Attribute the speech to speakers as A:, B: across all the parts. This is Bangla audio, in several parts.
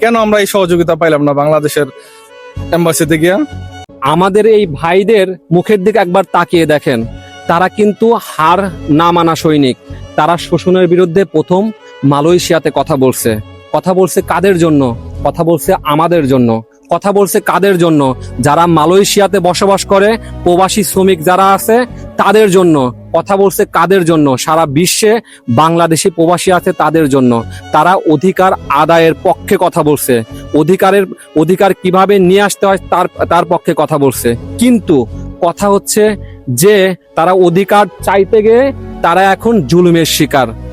A: কেন আমরা এই সহযোগিতা পাইলাম না বাংলাদেশের এম্বাসিতে গিয়া?
B: আমাদের এই ভাইদের মুখের দিকে একবার তাকিয়ে দেখেন। তারা কিন্তু হার না মানা সৈনিক। তারা শোষণের বিরুদ্ধে প্রথম মালয়েশিয়াতে কথা বলছে। কথা বলছে কাদের জন্য? কথা বলছে আমাদের জন্য। কথা বলছে কাদের জন্য? যারা মালয়েশিয়াতে বসবাস করে, প্রবাসী শ্রমিক যারা আছে, তাদের জন্য। কথা বলছে কাদের জন্য? সারা বিশ্বে বাংলাদেশি প্রবাসী আছে তাদের জন্য। তারা অধিকার আদায়ের পক্ষে কথা বলছে। অধিকারের, অধিকার কীভাবে নিয়ে আসতে হয় তার তার পক্ষে কথা বলছে। কিন্তু কথা হচ্ছে যে, তারা অধিকার চাইতে গিয়ে তারা এখন জুলুমের শিকার।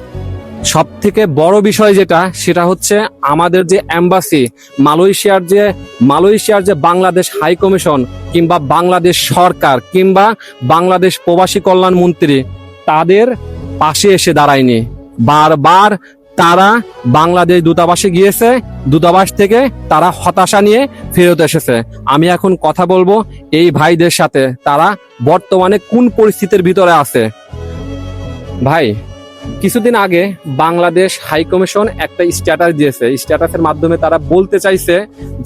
B: সব থেকে বড় বিষয় যেটা, সেটা হচ্ছে আমাদের যে অ্যাম্বাসি মালয়েশিয়ার যে মালয়েশিয়ার যে বাংলাদেশ হাই কমিশন কিংবা বাংলাদেশ সরকার কিংবা বাংলাদেশ প্রবাসী কল্যাণ মন্ত্রী, তাদের পাশে এসে দাঁড়ায়নি। বারবার তারা বাংলাদেশ দূতাবাসে গিয়েছে, দূতাবাস থেকে তারা হতাশা নিয়ে ফেরত এসেছে। আমি এখন কথা বলব এই ভাইদের সাথে, তারা বর্তমানে কোন পরিস্থিতির ভিতরে আছে। ভাই কিছুদিন আগে বাংলাদেশ হাই কমিশন একটা স্ট্যাটাস দিয়েছে। স্ট্যাটাসের মাধ্যমে তারা বলতে চাইছে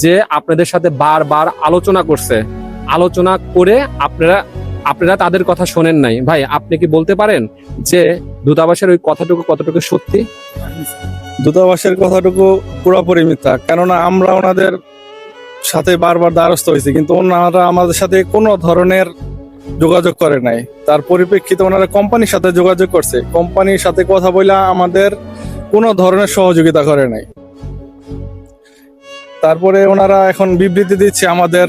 B: যে আপনাদের সাথে বারবার আলোচনা করছে। আলোচনা করে আপনারা আপনারা তাদের কথা শোনেন নাই। ভাই, আপনি কি বলতে পারেন যে দূতাবাসের ওই কথাটুকু কতটুকু সত্যি?
A: দূতাবাসের কথাটুকু পুরোপুরি মিথ্যা। কেননা আমরা ওনাদের সাথে বারবার দ্বারস্থ হয়েছি, কিন্তু ওনারা আমাদের সাথে কোনো ধরনের যোগাযোগ করে নাই। তার পরিপ্রেক্ষিতে ওনারা কোম্পানির সাথে যোগাযোগ করছে। কোম্পানির সাথে কথা বলে আমাদের কোনো ধরনের সহযোগিতা করে নাই। তারপরে ওনারা এখন বিবৃতি দিচ্ছে আমাদের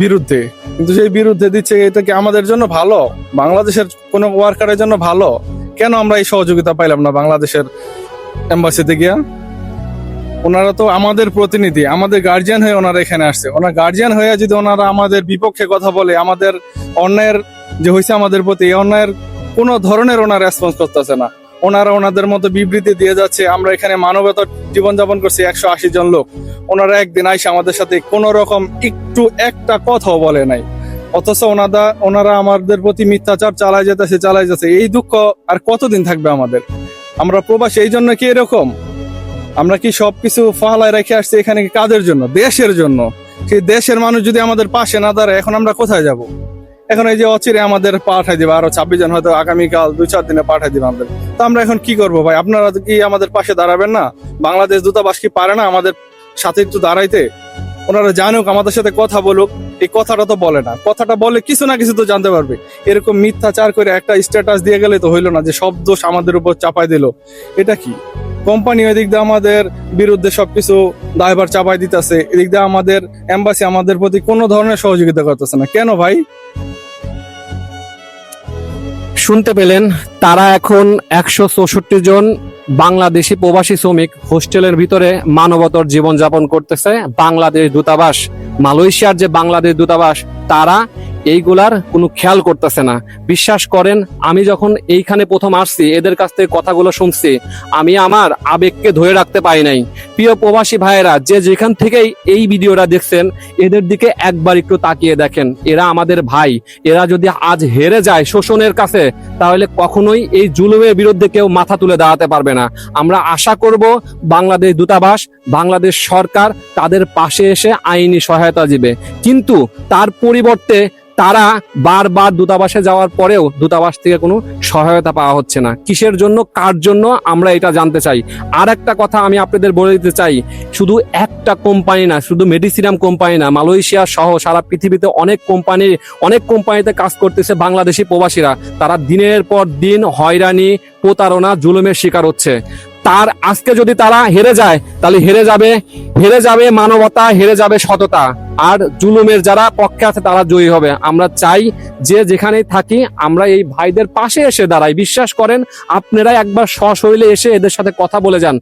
A: বিরুদ্ধে। কিন্তু সেই বিরুদ্ধে দিচ্ছে, এটা কি আমাদের জন্য ভালো? বাংলাদেশের কোনো ওয়ার্কারের জন্য ভালো? কেন আমরা এই সহযোগিতা পাইলাম না বাংলাদেশের এম্বাসিতে গিয়া? ওনারা তো আমাদের প্রতিনিধি, আমাদের গার্জিয়ান হয়ে ওনারা এখানে আসছে। ওনার গার্জিয়ান হয়ে যদি ওনারা আমাদের বিপক্ষে কথা বলে, আমাদের অন্যায়ের যে হয়েছে আমাদের প্রতি, এই অন্যায়ের কোনো ধরনের ওনার রেসপন্স করতেছে না। ওনারা ওনাদের মতো বিবৃতি দিয়ে যাচ্ছে, আমরা এখানে মানবতার জীবনযাপন করছি একশো আশি জন লোক। ওনারা একদিন আইসে আমাদের সাথে কোনো রকম একটু একটা কথাও বলে নাই। অথচ ওনারা ওনারা আমাদের প্রতি মিথ্যাচার চালায় যেতেছে, চালায় যাচ্ছে এই দুঃখ আর কতদিন থাকবে আমাদের? আমরা প্রবাসী, এই জন্য কি এরকম? আমরা কি সবকিছু ফালায় রেখে আসছি এখানে কাদের জন্য? দেশের জন্য। সেই দেশের মানুষ যদি আমাদের পাশে না দাঁড়ায়, এখন আমরা কোথায় যাব? এখন এই যে অচিরে আমাদের পাঠাই দিবে, আরও ছাব্বিশ জন হয়তো আগামীকাল দুই, চার দিনে পাঠাই দিবে আমাদের। তো আমরা এখন কি করব ভাই? আপনারা কি আমাদের পাশে দাঁড়াবেন না? বাংলাদেশ দূতাবাস কি পারে না আমাদের সাথে একটু দাঁড়াইতে? ওনারা জানুক, আমাদের সাথে কথা বলুক। এই কথাটা তো বলে না। কথাটা বলে কিছু না কিছু তো জানতে পারবে। এরকম মিথ্যাচার করে একটা স্ট্যাটাস দিয়ে গেলে তো হইল না যে সব দোষ আমাদের উপর চাপাই দিল। এটা কি? কোম্পানি এদিক দিয়ে আমাদের বিরুদ্ধে সবকিছু দায়ভার চাপাই দিতেছে। এদিক দিয়ে আমাদের এম্বাসি আমাদের প্রতি কোনো ধরনের সহযোগিতা করতেছে না। কেন ভাই?
B: শুনতে পেলেন, তারা এখন একশো চৌষট্টি জন বাংলাদেশি প্রবাসী শ্রমিক হোস্টেলের ভিতরে মানবতর জীবনযাপন করতেছে। বাংলাদেশ দূতাবাস মালয়েশিয়ার যে বাংলাদেশ দূতাবাস, তারা এইগুলার কোনো খেয়াল করতেছে না। বিশ্বাস করেন, আমি যখন এইখানে প্রথম আসছি, এদের কাছ থেকে কথাগুলো শুনছি, আমি আমার আবেগকে ধরে রাখতে পারি নাই। প্রিয় প্রবাসী ভাইয়েরা, যে যেখান থেকেই এই ভিডিওটা দেখছেন, এদের দিকে একবার একটু তাকিয়ে দেখেন। এরা আমাদের ভাই। এরা যদি আজ হেরে যায় শোষণের কাছে, তাহলে কখনোই এই জুলুমের বিরুদ্ধে কেউ মাথা তুলে দাঁড়াতে পারবে না। আমরা আশা করব, বাংলাদেশ দূতাবাস, বাংলাদেশ সরকার তাদের পাশে এসে আইনি সহায়তা দিবে। কিন্তু তার পরিবর্তে তারা বারবার দূতাবাসে যাওয়ার পরেও দূতাবাস থেকে কোনো সহায়তা পাওয়া হচ্ছে না। কিসের জন্য, কার জন্য, আমরা এটা জানতে চাই। আর একটা কথা আমি আপনাদের বলে দিতে চাই, শুধু একটা কোম্পানি না, শুধু মেডিসিনাম কোম্পানি না, মালয়েশিয়া সহ সারা পৃথিবীতে অনেক কোম্পানি, অনেক কোম্পানিতে কাজ করতেছে বাংলাদেশি প্রবাসীরা। তারা দিনের পর দিন হয়রানি, প্রতারণা, জুলুমের শিকার হচ্ছে। তার আজকে যদি তারা হেরে যায়, তাহলে হেরে যাবে হেরে যাবে মানবতা, হেরে যাবে সততা। আর জুলুমের যারা পক্ষে আছে, তারা জয়ী হবে। আমরা চাই যে যেখানেই থাকি, আমরা এই ভাইদের পাশে এসে দাঁড়াই। বিশ্বাস করেন, আপনারা একবার সশৈলে এসে এদের সাথে কথা বলে যান।